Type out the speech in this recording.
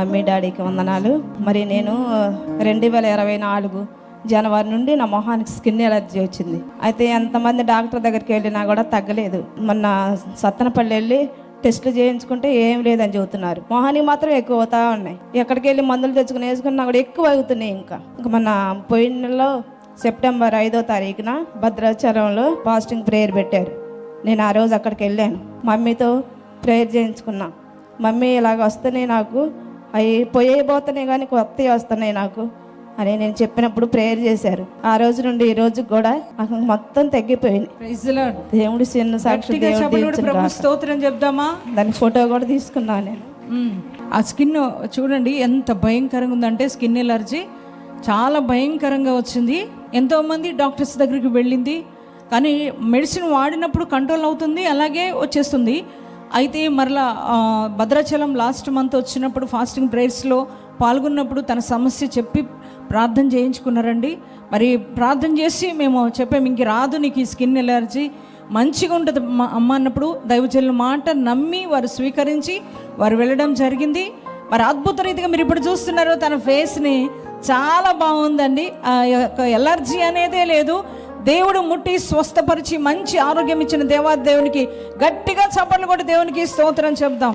Mummy డాడీకి వందనాలు. మరి నేను రెండు వేల ఇరవై నాలుగు జనవరి నుండి నా మొహానికి స్కిన్ ఎలర్జీ వచ్చింది. అయితే ఎంతమంది డాక్టర్ దగ్గరికి వెళ్ళినా కూడా తగ్గలేదు. మొన్న సత్తనపల్లి వెళ్ళి టెస్టులు చేయించుకుంటే ఏం లేదని చెబుతున్నారు. మొహానికి మాత్రం ఎక్కువ అవుతా ఉన్నాయి. ఎక్కడికి వెళ్ళి మందులు తెచ్చుకుని వేసుకున్నా కూడా ఎక్కువ అవుతున్నాయి ఇంకా. ఇంకా మన పోయిన నెలలో సెప్టెంబర్ ఐదో తారీఖున భద్రాచలంలో ఫాస్టింగ్ ప్రేయర్ పెట్టారు. నేను ఆ రోజు అక్కడికి వెళ్ళాను. మమ్మీతో ప్రేయర్ చేయించుకున్నా. మమ్మీ ఇలాగ వస్తేనే నాకు అవి పోయే పోతున్నాయి కానీ కొత్తవి వస్తున్నాయి నాకు. అని నేను చెప్పినప్పుడు ప్రేయర్ చేశారు. ఆ రోజు నుండి ఈ రోజు కూడా నాకు మొత్తం తగ్గిపోయింది. దేవుడి చిన్న సాక్షి. స్తోత్రం చెప్దామా? దాని ఫోటో కూడా తీసుకున్నాను నేను. ఆ స్కిన్ చూడండి ఎంత భయంకరంగా ఉందంటే స్కిన్ ఎలర్జీ చాలా భయంకరంగా వచ్చింది. ఎంతోమంది డాక్టర్స్ దగ్గరికి వెళ్ళింది. కానీ మెడిసిన్ వాడినప్పుడు కంట్రోల్ అవుతుంది అలాగే వచ్చేస్తుంది. అయితే మరలా భద్రాచలం లాస్ట్ మంత్ వచ్చినప్పుడు ఫాస్టింగ్ ప్రేయర్స్లో పాల్గొన్నప్పుడు తన సమస్య చెప్పి ప్రార్థన చేయించుకున్నారండి. మరి ప్రార్థన చేసి మేము చెప్పాము ఇంక రాదు నీకు ఈ స్కిన్ ఎలర్జీ. మంచిగా ఉంటుంది అమ్మ అన్నప్పుడు దైవజనుల మాట నమ్మి వారు స్వీకరించి వారు వెళ్ళడం జరిగింది. మరి అద్భుత రీతిగా మీరు ఇప్పుడు చూస్తున్నారు తన ఫేస్ని. చాలా బాగుందండి. ఆ యొక్క ఎలర్జీ అనేదే లేదు. దేవుడు ముట్టి స్వస్థపరిచి మంచి ఆరోగ్యం ఇచ్చిన దేవా దేవునికి గట్టిగా చప్పట్లు కూడా దేవునికి స్తోత్రం చెప్దాం.